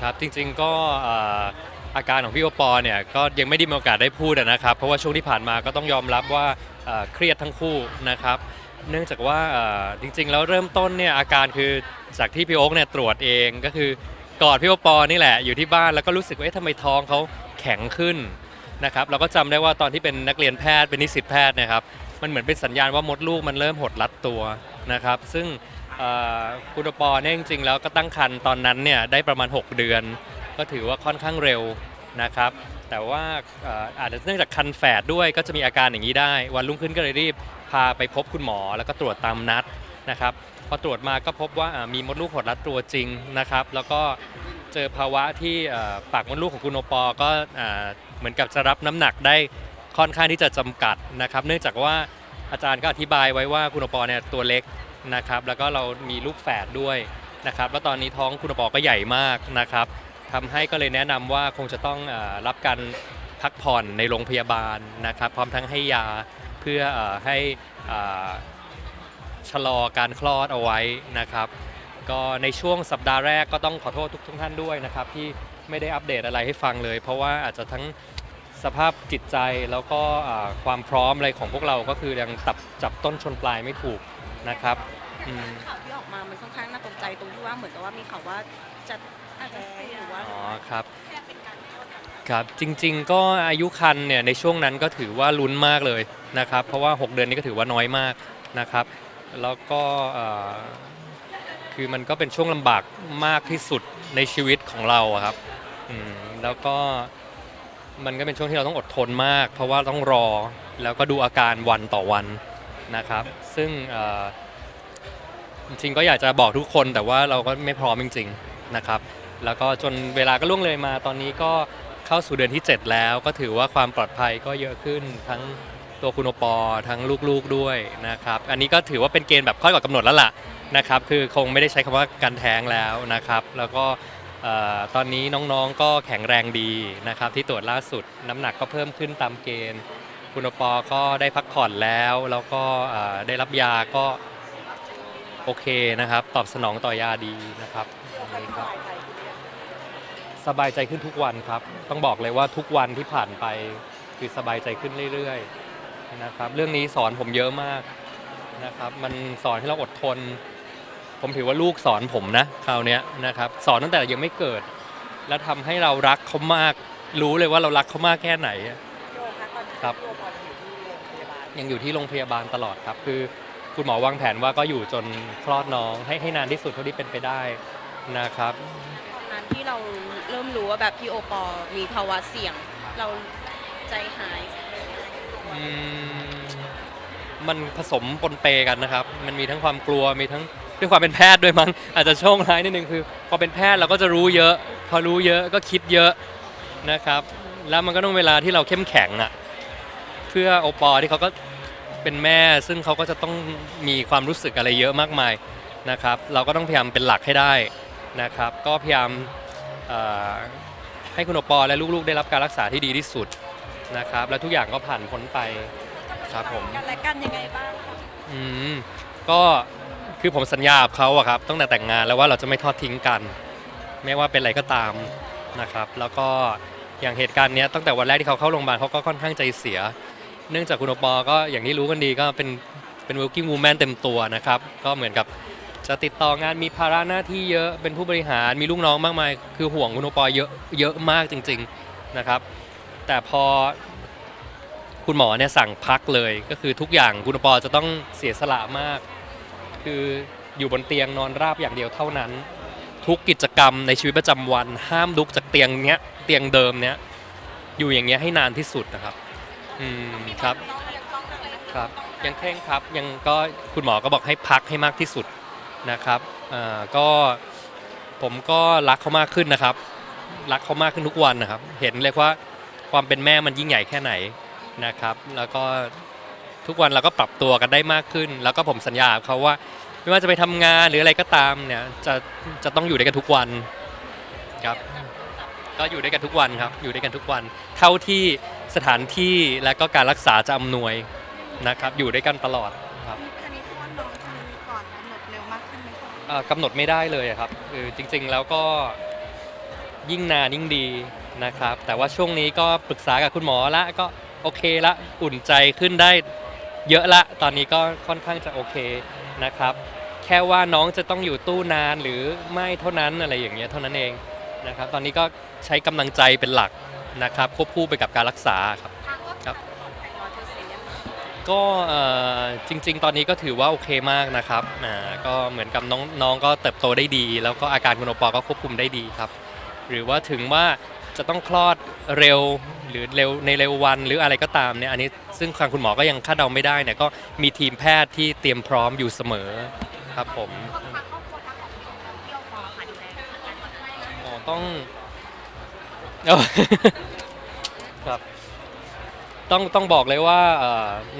ครับ จริงๆก็เอ่ออาการของพี่โอปอล์เนี่ยก็ยังไม่ได้มีโอกาสได้พูดอะนะครับ เพราะว่าช่วงที่ผ่านมาก็ต้องยอมรับว่าเอ่อเครียดทั้งคู่นะครับ เนื่องจากว่าเอ่อจริงๆ แล้วเริ่มต้นเนี่ยอาการคือจากที่พี่โอ๊คเนี่ยตรวจเองก็คือกอดพี่โอปอล์นี่แหละอยู่ที่บ้านแล้วก็รู้สึกว่าเอ๊ะทำไมท้องเขาแข็งขึ้นนะครับเราก็จำได้ว่าตอนที่เป็นนักเรียนแพทย์เป็นนิสิตแพทย์เนะครับมันเหมือนเป็นสัญญาณว่ามดลูกมันเริ่มหดรัดตัวนะครับซึ่ง เอ่อคุณปอเนี่ยจริงๆแล้วก็ตั้งครรภ์ตอนนั้นเนี่ยได้ประมาณ 6 เดือน ก็ถือว่าค่อนข้างเร็วนะครับ แต่ว่าเอ่ออาจจะเนื่องจากคันแฝดด้วยก็จะมีอาการอย่างนี้ได้ วันรุ่งขึ้นก็เลยรีบพาไปพบคุณหมอแล้วก็ตรวจตามนัดนะครับพอตรวจมาก็พบว่าอ่ามีมดลูกหดรัดตัวจริงนะครับ แล้วก็เจอภาวะที่เอ่อปากมดลูกของคุณโอปอก็อ่าเหมือนกับจะรับน้ำหนักได้ ค่อนข้างที่จะจำกัดนะครับ เนื่องจากว่าอาจารย์ก็อธิบายไว้ว่าคุณโอปอเนี่ยตัวเล็ก นะครับแล้วก็เรามีลูกแฝดด้วยนะครับแล้วตอนนี้ท้องคุณปอก็ใหญ่มากนะครับทำให้ก็เลยแนะนำว่าคงจะต้องเออรับการพักผ่อนในโรงพยาบาลนะครับ พร้อมทั้งให้ยาเพื่อเออให้เอ่อชะลอการคลอดเอาไว้นะครับ ก็ในช่วงสัปดาห์แรกก็ต้องขอโทษทุกทท่านด้วยนะครับ ที่ไม่ได้อัปเดตอะไรให้ฟังเลย เพราะว่าอาจจะทั้งสภาพจิตใจแล้วก็อ่าความพร้อมอะไรของพวกเราก็คือยังตับจับต้นชนปลายไม่ถูก นะครับอืมข่าวที่ออกมา มันค่อนข้างน่าตกใจตรงที่ว่าเหมือนกับว่ามีข่าวว่าจะอาจจะเสียหรือว่าอ๋อครับครับจริงๆ ก็อายุคันเนี่ยในช่วงนั้นก็ถือว่าลุ้นมากเลยนะครับ เพราะว่า 6 เดือนนี้ก็ถือว่าน้อยมากนะครับ แล้วก็เอ่อคือมันก็เป็นช่วงลำบากมากที่สุดในชีวิตของเราอะครับอืมแล้วก็มันก็เป็นช่วงที่เราต้องอดทนมาก เพราะว่าต้องรอแล้วก็ดูอาการวันต่อวัน นะครับ ซึ่งจริงๆก็อยากจะบอกทุกคนแต่ว่าเราก็ไม่พร้อมจริง ๆนะครับ แล้วก็จนเวลาก็ล่วงเลยมาตอนนี้ก็เข้าสู่เดือนที่ 7 แล้ว ก็ถือว่าความปลอดภัยก็เยอะขึ้นทั้งตัวคุณโอปอทั้งลูกๆด้วยนะครับ อันนี้ก็ถือว่าเป็นเกณฑ์แบบค่อยกว่ากำหนดแล้วล่ะนะครับ คือคงไม่ได้ใช้คำว่าการแท้งแล้วนะครับ แล้วก็ตอนนี้น้องๆก็แข็งแรงดีนะครับ ที่ตรวจล่าสุดน้ำหนักก็เพิ่มขึ้นตามเกณฑ์ คุณปอก็ได้พักผ่อนแล้ว แล้วก็ได้รับยาก็โอเคนะครับ ตอบสนองต่อยาดีนะครับนี่ครับ สบายใจขึ้นทุกวันครับ ต้องบอกเลยว่าทุกวันที่ผ่านไปคือสบายใจขึ้นเรื่อยๆนะครับ เรื่องนี้สอนผมเยอะมากนะครับ มันสอนให้เราอดทน ผมถือว่าลูกสอนผมนะคราวนี้นะครับ สอนตั้งแต่ยังไม่เกิด แล้วทำให้เรารักเขามาก รู้เลยว่าเรารักเขามากแค่ไหนครับ ยังอยู่ที่โรงพยาบาลตลอดครับ คือคุณหมอวางแผนว่าก็อยู่จนคลอดน้องให้ให้นานที่สุดเท่าที่เป็นไปได้นะครับ ตอนนั้นที่เราเริ่มรู้ว่าแบบพี่โอปอมีภาวะเสี่ยง เราใจหาย อืมมันผสมปนเปกันนะครับ มันมีทั้งความกลัว มีทั้งด้วยความเป็นแพทย์ด้วยมั้ง อาจจะโชคร้ายนิดนึงคือ พอเป็นแพทย์เราก็จะรู้เยอะ พอรู้เยอะก็คิดเยอะนะครับ แล้วมันก็ต้องเวลาที่เราเข้มแข็งอะ่ะเพื่อโอปอที่เขาก็เป็นแม่ ซึ่งเขาก็จะต้องมีความรู้สึกอะไรเยอะมากมายนะครับ เราก็ต้องพยายามเป็นหลักให้ได้นะครับ ก็พยายามเอ่อให้คุณโอปอและลูกๆ ได้รับการรักษาที่ดีที่สุดนะครับ แล้วทุกอย่างก็ผ่านพ้นไปครับผมกันและกันยังไงบ้างคะอืมก็คือผมสัญญากับเขาอะครับตั้งแต่แต่งงานแล้วว่าเราจะไม่ทอดทิ้งกัน ไม่ว่าเป็นอะไรก็ตามนะครับ แล้วก็อย่างเหตุการณ์เนี้ยตั้งแต่วันแรกที่เขาเข้าโรงพยาบาลเขาก็ค่อนข้างใจเสีย เนื่องจากคุณโอปอก็อย่างที่รู้กันดีก็เป็นเป็น working woman เต็มตัวนะครับ ก็เหมือนกับจะติดต่องานมีภาระหน้าที่เยอะเป็นผู้บริหารมีลูกน้องมากมาย คือห่วงคุณโอปอเยอะเยอะมากจริง ๆนะครับ แต่พอคุณหมอเนี่ยสั่งพักเลยก็คือทุกอย่างคุณปอจะต้องเสียสละมาก คืออยู่บนเตียงนอนราบอย่างเดียวเท่านั้น ทุกกิจกรรมในชีวิตประจำวัน ห้ามลุกจากเตียงเนี้ยเตียงเดิมเนี้ยอยู่อย่างเงี้ยให้นานที่สุดนะครับ อืมครับ ครับยังเคร่งครับยังก็คุณหมอก็บอกให้พักให้มากที่สุดนะครับอ่าก็ผมก็รักเขามากขึ้นนะครับ รักเขามากขึ้นทุกวันนะครับ เห็นเลยว่าความเป็นแม่มันยิ่งใหญ่แค่ไหนนะครับ แล้วก็ทุกวันเราก็ปรับตัวกันได้มากขึ้น แล้วก็ผมสัญญากับเขาว่า ไม่ว่าจะไปทำงานหรืออะไรก็ตามเนี่ยจะจะต้องอยู่ด้วยกันทุกวันครับ ก็อยู่ด้วยกันทุกวันครับ อยู่ด้วยกันทุกวัน เท่าที่สถานที่และก็การรักษาจะอำนวยนะครับ อยู่ด้วยกันตลอดครับอันนี้เพราะว่าน้องคือก่อนกำหนดเร็วมากขึ้นไหมคะเอ่อกำหนดไม่ได้เลยอะครับคือจริงๆแล้วก็ยิ่งนานยิ่งดีนะครับ แต่ว่าช่วงนี้ก็ปรึกษากับคุณหมอละก็โอเคละอุ่นใจขึ้นได้เยอะละ ตอนนี้ก็ค่อนข้างจะโอเคนะครับ แค่ว่าน้องจะต้องอยู่ตู้นานหรือไม่เท่านั้นอะไรอย่างเงี้ยเท่านั้นเอง นะครับ ตอนนี้ก็ใช้กำลังใจเป็นหลักนะครับ ควบคู่ไปกับการรักษาครับครับร้อยเปอร์เซ็นต์ยังก็เอ่อจริง ๆ ตอนนี้ก็ถือว่าโอเคมากนะครับอ่าก็เหมือนกับน้องน้องก็เติบโตได้ดี แล้วก็อาการคุณโอปอก็ควบคุมได้ดีครับ หรือว่าถึงว่าจะต้องคลอดเร็วหรือเร็วในเร็ววันหรืออะไรก็ตามเนี่ยอันนี้ซึ่งทางคุณหมอก็ยังคาดเดาไม่ได้เนี่ยก็มีทีมแพทย์ที่เตรียมพร้อมอยู่เสมอครับผมทางครอบครัวทางขอ ต้องครับต้องต้องบอกเลยว่า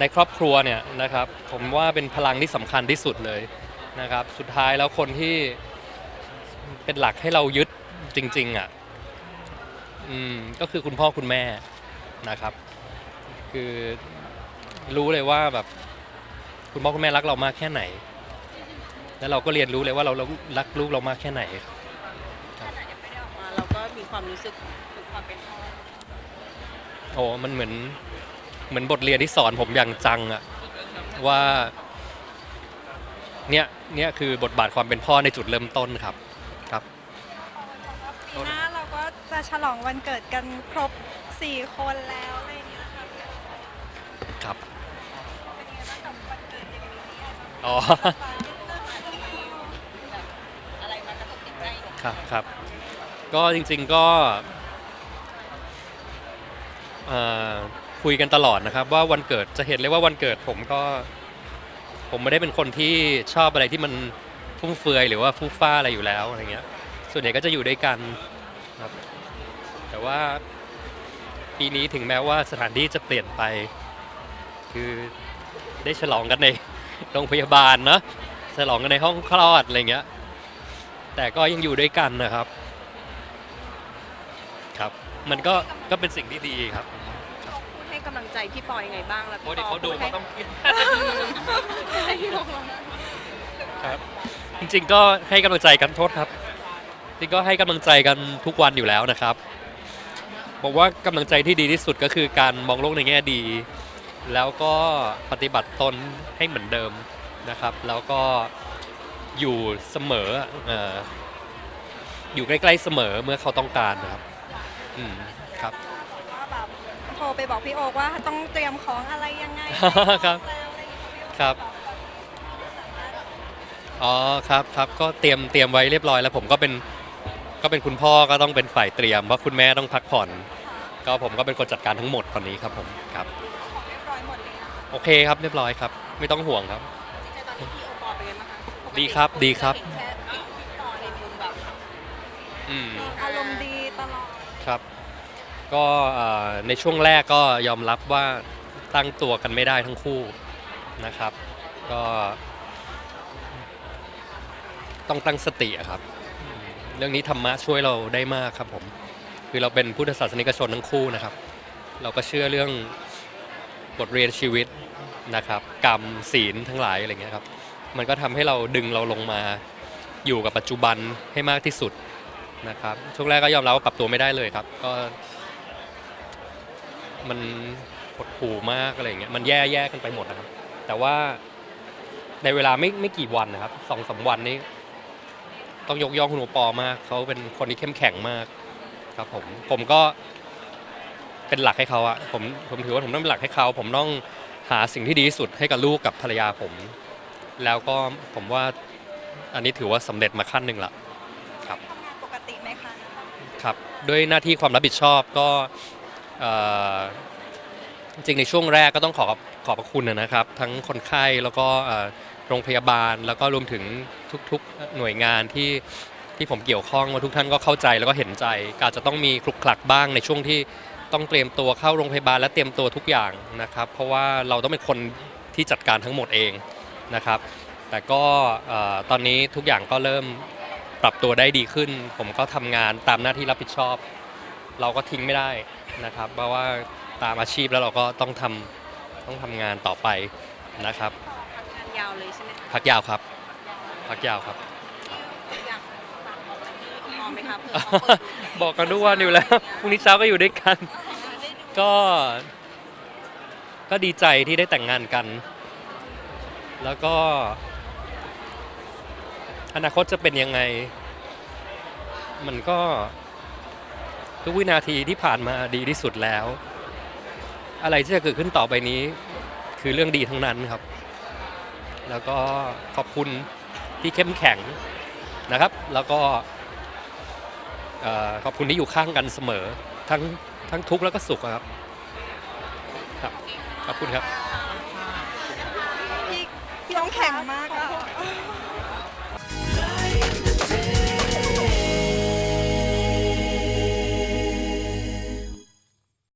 ในครอบครัวเนี่ยนะครับผมว่าเป็นพลังที่สำคัญที่สุดเลยนะครับ สุดท้ายแล้วคนที่เป็นหลักให้เรายึดจริง ๆอะอืมก็คือคุณพ่อคุณแม่นะครับ คือรู้เลยว่าแบบคุณพ่อคุณแม่รักเรามากแค่ไหน แล้วเราก็เรียนรู้เลยว่าเราเรารักลูกเรามากแค่ไหนครับ ความรู้สึกถึงความเป็นพ่อโอ้มันเหมือนเหมือนบทเรียนที่สอนผมอย่างจังอะว่าเนี่ยเนี่ยคือบทบาทความเป็นพ่อในจุดเริ่มต้นครับครับปีหน้าเราก็จะฉลองวันเกิดกันครบ 4 คนแล้วอะไรอย่างเงี้ยค่ะเป็นครับยังไงบ้างกับวันเกิดในปีนี้อาจจะอ๋อฝากนิดนึงอะไรมากระทบจิตใจหนู ครับครับ ก็จริงๆก็เอ่อคุยกันตลอดนะครับ ว่าวันเกิดจะเห็นเลยว่าวันเกิดผมก็ ผมไม่ได้เป็นคนที่ชอบอะไรที่มันฟุ่มเฟือยหรือว่าฟุ่ฟ้าอะไรอยู่แล้วอะไรเงี้ย ส่วนใหญ่ก็จะอยู่ด้วยกันครับ แต่ว่าปีนี้ถึงแม้ว่าสถานที่จะเปลี่ยนไป คือได้ฉลองกันใน โรงพยาบาลเนอะฉลองกันในห้องคลอดอะไรเงี้ย แต่ก็ยังอยู่ด้วยกันนะครับ มันก็ก็เป็นสิ่งที่ดีครับพูดให้กำลังใจพี่ปอยังไงบ้างแล้วเพราะพี่เดี๋ยวปอเขาดูพูดให้เขาต้องคิดให้พี่ปอครับจริงๆก็ให้กำลังใจกันโทษครับ จริงก็ให้กำลังใจกันทุกวันอยู่แล้วนะครับผมว่ากำลังใจที่ดีที่สุดก็คือการมองโลกในแง่ดี แล้วก็ปฏิบัติตนให้เหมือนเดิมนะครับ แล้วก็อยู่เสมอเอ่ออยู่ใกล้ๆเสมอเมื่อเขาต้องการนะครับ อืมครับ ว่าแบบโทรไปบอกพี่โอ๊กว่าต้องเตรียมของอะไรยังไงครับแล้วอะไรอย่างเงี้ยพี่โอ๊คครับอกว่าสามารถอ๋อครับครับก็เตรียมเตรียมไว้เรียบร้อยแล้วผมก็เป็นก็เป็นคุณพ่อก็ต้องเป็นฝ่ายเตรียมเพราะคุณแม่ต้องพักผ่อน ก็ผมก็เป็นคนจัดการทั้งหมดตอนนี้ครับผมครับของเรียบร้อยหมดเลยนะโอเคครับเรียบร้อยครับ ไม่ต้องห่วงครับ จิตใจตอนนี้พี่โอปอเป็นไงบ้างคะปกติดีครับดีครับ เห็นแค่พี่ปอในมุมแบบอืม อารมณ์ดีตลอด ครับ ก็เอ่อในช่วงแรกก็ยอมรับว่าตั้งตัวกันไม่ได้ทั้งคู่นะครับ ก็ต้องตั้งสติอะครับ เรื่องนี้ธรรมะช่วยเราได้มากครับผม คือเราเป็นพุทธศาสนิกชนทั้งคู่นะครับ เราก็เชื่อเรื่องบทเรียนชีวิตนะครับ กรรมศีลทั้งหลายอะไรเงี้ยครับ มันก็ทำให้เราดึงเราลงมาอยู่กับปัจจุบันให้มากที่สุด นะครับช่วงแรกก็ยอมรับว่าปรับตัวไม่ได้เลยครับ ก็ มันหดหู่มากอะไรเงี้ยมันแย่แย่กันไปหมดนะครับ แต่ว่าในเวลาไม่ไม่กี่วันนะครับสองสามวันนี้ ต้องยกย่องคุณโอปอมากเขาเป็นคนที่เข้มแข็งมาก ครับผมผมก็เป็นหลักให้เขาอะผมผมถือว่าผมต้องเป็นหลักให้เขาผมต้องหาสิ่งที่ดีที่สุดให้กับลูกกับภรรยาผม แล้วก็ผมว่าอันนี้ถือว่าสำเร็จมาขั้นหนึ่งละทำงานปกติไหมคะ ครับ ด้วยหน้าที่ความรับผิดชอบก็จริงในช่วงแรกก็ต้องขอขอบพระคุณนะครับ ทั้งคนไข้แล้วก็โรงพยาบาลแล้วก็รวมถึงทุกๆหน่วยงานที่ที่ผมเกี่ยวข้องว่าทุกท่านก็เข้าใจแล้วก็เห็นใจก็อาจจะต้องมีคลุกคลักบ้างในช่วงที่ต้องเตรียมตัวเข้าโรงพยาบาลและเตรียมตัวทุกอย่างนะครับ เพราะว่าเราต้องเป็นคนที่จัดการทั้งหมดเองนะครับ แต่ก็ตอนนี้ทุกอย่างก็เริ่ม ปรับตัวได้ดีขึ้น ผมก็ทำงานตามหน้าที่รับผิดชอบ เราก็ทิ้งไม่ได้นะครับเพราะว่าตามอาชีพแล้วเราก็ต้องทำต้องทำงานต่อไปนะครับ ทำงานยาวเลยใช่ไหมคะพักยาวครับ พักยาวครับ อยากฝากบอกอะไรที่พี่ปออไหมคะเผื่อเขาเปิดดูบอกกันทุกวันอยู่แล้วพรุ่งนี้เช้าก็อยู่ด้วยกันก็ ก็ดีใจที่ได้แต่งงานกัน แล้วก็ อนาคตจะเป็นยังไง มันก็ทุกวินาทีที่ผ่านมาดีที่สุดแล้ว อะไรที่จะเกิดขึ้นต่อไปนี้ คือเรื่องดีทั้งนั้นครับ แล้วก็ขอบคุณที่เข้มแข็งนะครับ แล้วก็ขอบคุณที่อยู่ข้างกันเสมอ ทั้งทั้งทุกข์แล้วก็สุขครับครับ ขอบคุณครับ พี่พี่ต้องแข็งมากอะ